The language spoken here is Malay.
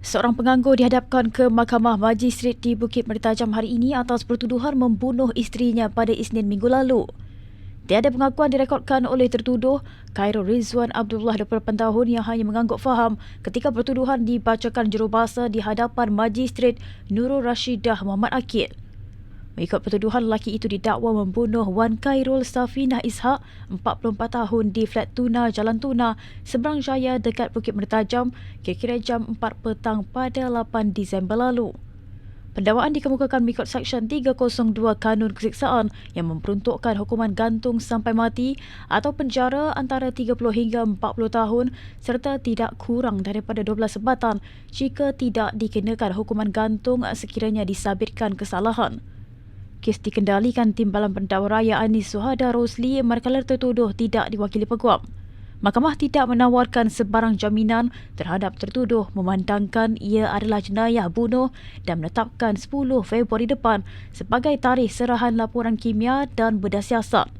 Seorang penganggur dihadapkan ke Mahkamah Majistret di Bukit Mertajam hari ini atas pertuduhan membunuh isterinya pada Isnin minggu lalu. Tiada pengakuan direkodkan oleh tertuduh Khairul Rizwan Abdullah 28 tahun yang hanya mengangguk faham ketika pertuduhan dibacakan jurubahasa di hadapan Majistret Nurul Rashidah Muhammad Akil. Mengikut pertuduhan lelaki itu didakwa membunuh Wan Khairul Safinah Ishak, 44 tahun di flat Tuna, Jalan Tuna, Seberang Jaya dekat Bukit Mertajam, kira-kira jam 4 petang pada 8 Disember lalu. Pendakwaan dikemukakan mengikut Seksyen 302 Kanun Kesiksaan yang memperuntukkan hukuman gantung sampai mati atau penjara antara 30 hingga 40 tahun serta tidak kurang daripada 12 sebatan jika tidak dikenakan hukuman gantung sekiranya disabitkan kesalahan. Kes dikendalikan Timbalan Pendakwa Raya Anis Suhada Rosli manakala tertuduh tidak diwakili peguam. Mahkamah tidak menawarkan sebarang jaminan terhadap tertuduh memandangkan ia adalah jenayah bunuh dan menetapkan 10 Februari depan sebagai tarikh serahan laporan kimia dan bedah siasat.